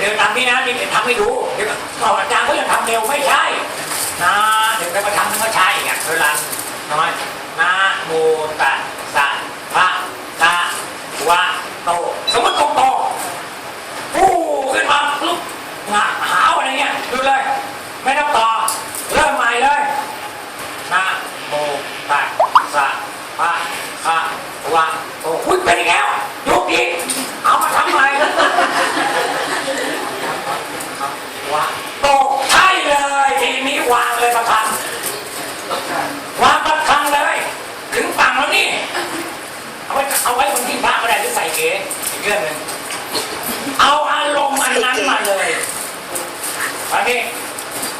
เดินตามนี้นะนี่เดี๋ยวทำให้ดูเดี๋ยวก่อนอาจารย์เขาจะทำเร็วไม่ใช่นะเดี๋ยวไปมาทำมันก็ใช่อีกอะเวลาน้อยนะโมตัสสะพระนะวะโตสมมติตรงโตปูขึ้นมาลุกงะหาวอะไรเงี้ยดูเลย ไม่ต้องต่อเริ่มใหม่เลยนะโมตัสสะพระคะวะโตอุ้ยเป็นอีกแล้วยกอีกเอามาทำใหม่ วางตกใช่เลยทีนี้วางเลยประคังวางประคังเลย ถึงฝั่งแล้วนี่ เอาไว้เอาไว้บนที่พระก็ได้หรือใส่เก๋อีก เรื่องหนึ่งเอาอารมณ์อันนั้นมาเลยอันนี้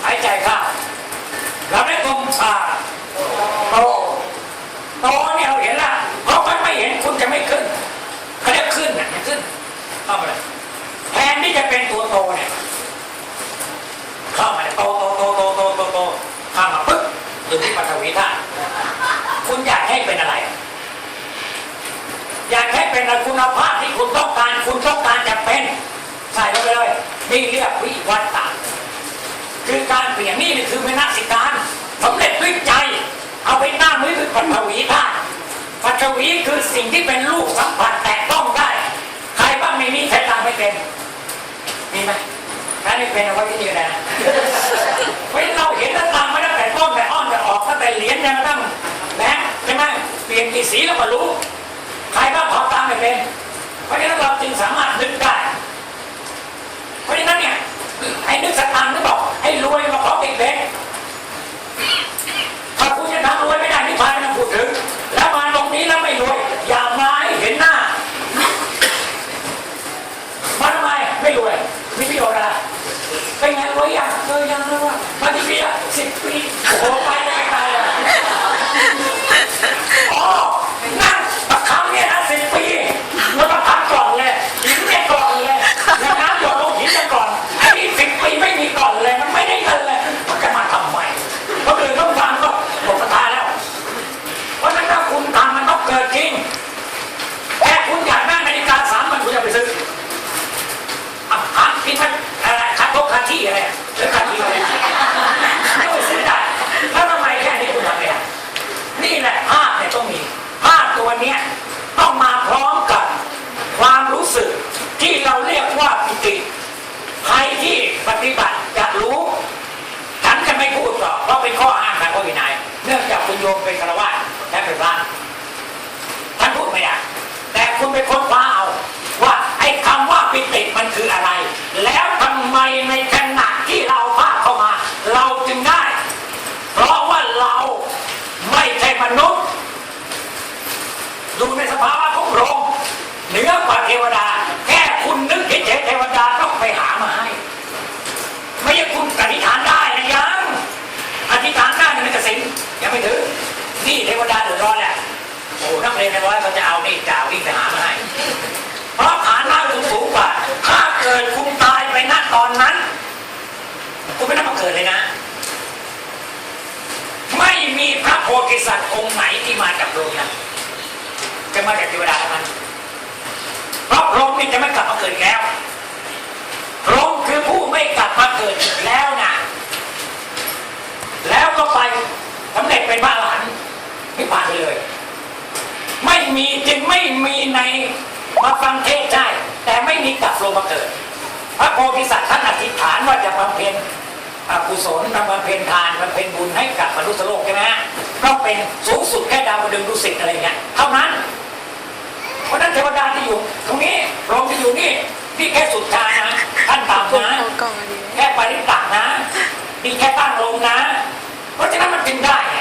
หายใจเข้าเราได้กลมชาโตโตเนี่ยเราเห็นละเพราะมันไม่เห็นคุณจะไม่ขึ้นเขาเรียกขึ้นน่ะขึ้นเข้ามาเลยแทนที่จะเป็นตัวโตเนี่ย เข้ามาเนี่ยโตโตโตโตโตโตโตเข้ามาปึ๊บอยู่ที่ปัทวีธาตุคุณอยากให้เป็นอะไร อยากให้เป็นอะไรคุณภาพที่คุณต้องการ คุณต้องการจะเป็น ใส่ลงไปเลยนี่เรียกวิวัตตาคือการเปลี่ยนนี่นี่คือเป็นนักสิการสำเร็จด้วยใจ เอาไปตั้งไว้คือปัทวีธาตุ ปัทวีคือสิ่งที่เป็นรูปสัมผัสแตะต้องได้ ใครบ้างไม่มีใครตามไม่เป็น มีไหมถ้าไม่เป็นเอาไว้ที่นี่นะเว้นเราเห็นแล้วตังไม่ได้แต่ต้องแต่อ้อนแต่ออกตั้งแต่เหรียญยังตั้งแบงใช่ไหมเปลี่ยนกี่สีแล้วก็รู้ ใครบ้างขอตามไม่เป็น เพราะฉะนั้นเราจึงสามารถนึกได้ เพราะฉะนั้นเนี่ยให้นึกสตางค์นึกบอกให้รวยมาขอติดเบงถ้าคุณจะทำรวยไม่ได้นิพพานไม่ต้องพูดถึง แล้วมาตรงนี้แล้วไม่รวย อย่ามาให้เห็นหน้า มาทำไมไม่รวยมีประโยชน์อะไรเป็นไงรวยยังรวยยังรวยว่า มาที่ปีละสิบปีโอ้ไปเลยไปเลยอ๋อนั่งประคำเนี่ยนะสิบปีแล้วประคำก่อนเลยหินเนี่ยก่อนเลยแล้วน้ำหยดลงหินเนี่ยก่อนไอ้นี่สิบปีไม่มีก่อนเลยมันไม่ได้เงินเลยมันจะมาทำไมคนอื่นต้องฟังก็หมดศรัทธาแล้ว เพราะฉะนั้นถ้าคุณทำมันต้องเกิดจริงแค่คุณอยากได้นาฬิกาสามมันคุณจะไปซื้อ อะหากินมันอะไรคาโต๊ะคาที่อะไรหรือคาที่อะไรไม่ต้องซื้อได้แล้วทำไมแค่นี้คุณทำไม่ได้นี่แหละภาพเนี่ยต้องมีภาพตัวเนี้ยต้องมาพร้อมกับความรู้สึกที่เราเรียกว่าปิติใครที่ปฏิบัติจะรู้ ฉันจะไม่พูดหรอกเพราะเป็นข้ออ้างทางพระวินัยเนื่อง จากคุณโยมเป็นฆราวาสและเป็นพระท่านพูดไม่ได้แต่คุณไปค้นคว้าเอา ว่าไอ้คำว่าปิติมันคืออะไร แล้วทำไมในขณะที่เราพาเข้ามา เราจึงได้ เพราะว่าเราไม่ใช่มนุษย์อยู่ในสภาวะของพระองค์เหนือกว่าเทวดา แค่คุณนึกเฉยๆเทวดาต้องไปหามาให้ ไม่ใช่คุณอธิษฐานได้นะยังอธิษฐานได้มันจะสิงยังไม่ถึงนี่เทวดาเดือดร้อนแหละโอ้นักเรียนในร้อยเขาจะเอานี่จะเอาวิ่งไปหามาให้ เพราะฐานะคุณสูงกว่า ถ้าเกิดคุณตายไปณตอนนั้น คุณไม่ต้องมาเกิดเลยนะ ไม่มีพระโพธิสัตว์องค์ไหนที่มาจากดวงนั้นจะ มาจากเทวดาเท่านั้นเพราะพระองนี่จะไม่กลับมาเกิดแล้วพระองคือผู้ไม่กลับมาเกิดแล้วนะแล้วก็ไปสำเร็จเป็นพระอรหันต์นิพพานไปเลย ไม่มีจึงไม่มีในมาฟังเทศได้แต่ไม่มีกลับลงมาเกิด พระโพธิสัตว์ท่านอธิษฐานว่าจะบำเพ็ญอกุศลบำเพ็ญทานบำเพ็ญบุญให้กับมนุษย์โลกใช่ไหมก็เป็นสู นี่นี่แค่สุดทางนะท่านต่ำนะเอากล่องอันนี้แค่ปริตักนะนี่แค่ตั้งลงนะ เพราะฉะนั้นมันจึงได้ไง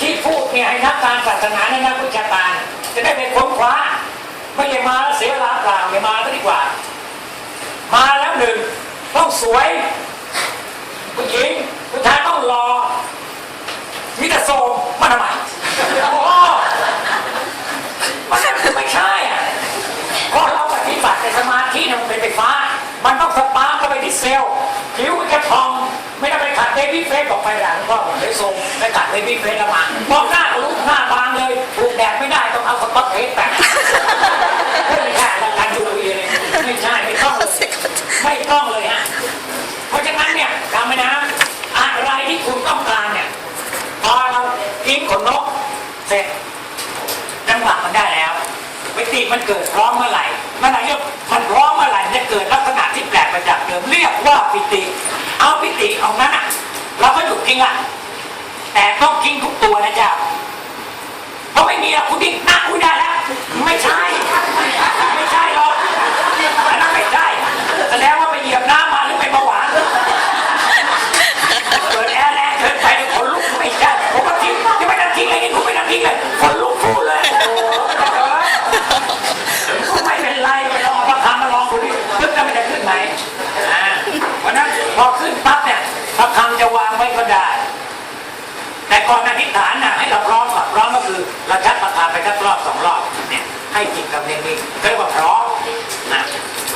ที่พูดเนี่ยให้นักการศาสนาและนักวิชาการจะได้ไปค้นคว้าไม่ใช่มาแล้วเสียเวลาเปล่าอย่ามาก็ดีกว่า มาแล้วหนึ่งต้องสวยผู้หญิงผู้ชายต้องรอ ธิเนี่ยมันเป็นไฟฟ้า มันต้องสปาร์กเข้าไปที่เซลล์ผิวมันจะพอง ไม่ได้ไปขัดเดวิดเฟสบอกไปหลังพ่อผมได้ทรงไปขัดเดวิดเฟสละมันบอกหน้าลุกหน้าบางเลยถูกแดดไม่ได้ต้องเอาสปอตเทสแปะไม่ใช่การจุลีเลยไม่ใช่ไม่ต้องไม่ต้องเลยฮะเพราะฉะนั้นเนี่ยจำไว้นะอะไรที่คุณต้องการเนี่ยพอเราทิ้งขนนกเสร็จจังหวะมันได้แล้วไปตีมันเกิดพร้อมเมื่อไหร่ เมื่อไรมันร้องเมื่อไหร่จะเกิดลักษณะที่แปลกไปจากเดิมเรียกว่าปิติ เอาปิติเอานั้นอะเราก็หยุดทิ้งอะแต่ต้องทิ้งทุกตัวนะจ๊ะเพราะไม่มีอะคุณทิ้งหน้าคุณได้แล้วไม่ใช่ ไม่ใช่หรอกอันนั้นไม่ใช่แสดงว่าไปเหยียบน้ำมาหรือไปเบาหวาน เกิดแอร์แรงเกินไปเดี๋ยวขนลุกไม่ใช่ผมก็ทิ้งจะไม่ต้องทิ้งเลยนี่ผมไม่ต้องทิ้งเลยขนลุกพูดเลยโอ้โหไม่เป็นไรไปลองเอาประคำมาลองดูดิขึ้นจะไม่ได้ขึ้นไหนอ่าวันนั้นพอขึ้นปั๊บเนี่ยประคำจะวางไว้ก็ได้ แต่ก่อนอธิษฐานนะให้เราพร้อมก่อนพร้อมก็คือเราชัดประคำไปสักรอบสองรอบเนี่ยให้จิตกับเนียนี่ก็เรียกว่าพร้อมนะ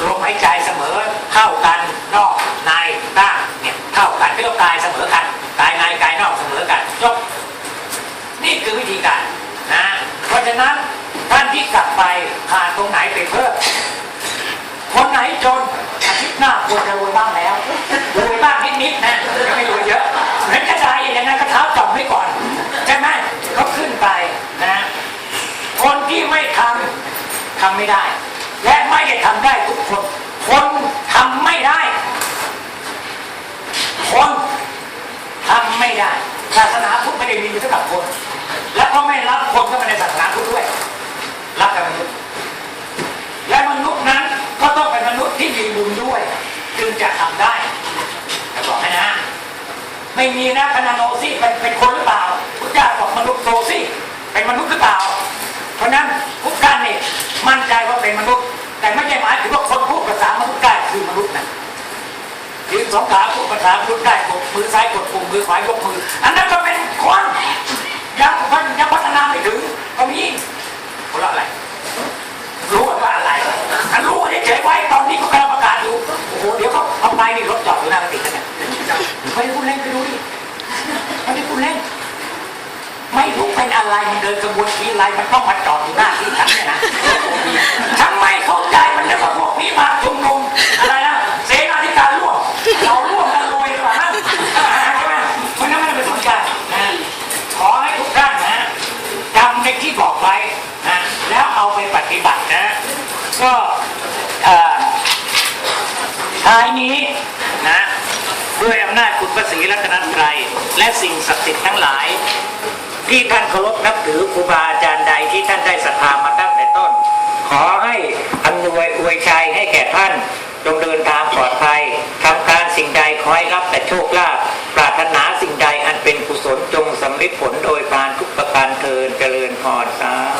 ลมหายใจเสมอเข้ากันนอกในตั้งเนี่ยเข้ากันไม่ต้องกายเสมอกันกายในกายนอกเสมอกันยก นี่คือวิธีการนะ เพราะ ฉะนั้นท่านที่กลับไปขาดตรงไหนไปเพิ่มคนไหนจนอาทิตย์หน้าควรจะรวยบ้างแล้วรวยบ้างนิดๆนะยังไม่รวยเยอะเหมือนกระจายอย่างนั้นก็เท้าจ่อมไว้ก่อนใช่ไหมก็ขึ้นไปนะ คนที่ไม่ทำทำไม่ได้ และไม่ได้ทำได้ทุกคน คนทำไม่ได้ คนทำไม่ได้ศาสนาพุทธไม่ได้มีสำหรับคน และก็ไม่รับคนเข้ามาในศาสนาพุทธด้วย รับแต่มนุษย์ และมนุษย์นั้นก็ต้องเป็นมนุษย์ที่มีบุญด้วย จึงจะทำได้แต่บอกให้นะ ไม่มีนะคณะโนซี่เป็นเป็นคนหรือเปล่าพุทธเจ้าบอกมนุษย์โนซี่เป็นมนุษย์หรือเปล่า เพราะฉะนั้นทุกท่านนี่มั่นใจว่าเป็นมนุษย์ แต่ไม่ใช่หมายถึงว่าคนพูดภาษามนุษย์ได้คือมนุษย์นะยืนสองขาพูดภาษามนุษย์ได้กดมือซ้ายกดปุ่มมือขวายกมือ อันนั้นก็เป็นคน ยังมันยังพัฒนาไม่ถึงก็มีคนละอะไร รู้ว่าอะไรอันรู้ว่าเฉยๆไว้ตอนนี้ก็กำลังประกาศอยู่โอ้โหเดี๋ยวเขาเอาไปนี่รถจอดอยู่หน้ากระติกกันเนี่ยไม่ได้พูดเล่นไปดูดิไม่ได้พูดเล่น ไม่รู้เป็นอะไรมันเดินกระบวนทีไรมันต้องมาจอดอยู่หน้าที่ฉันเนี่ยนะ ก็ท้ายนี้นะด้วยอำนาจคุณพระศรีรัตนตรัยและสิ่งศักดิ์สิทธิ์ทั้งหลาย ที่ท่านเคารพนับถือครูบาอาจารย์ใดที่ท่านได้ศรัทธามาตั้งแต่ต้น ขอให้อำนวยอวยชัยให้แก่ท่านจงเดินทางปลอดภัยทำการสิ่งใดขอให้รับแต่โชคลาภปรารถนาสิ่งใดอันเป็นกุศลจงสำเร็จผลโดยการทุกประการเทินเจริญพรสาธ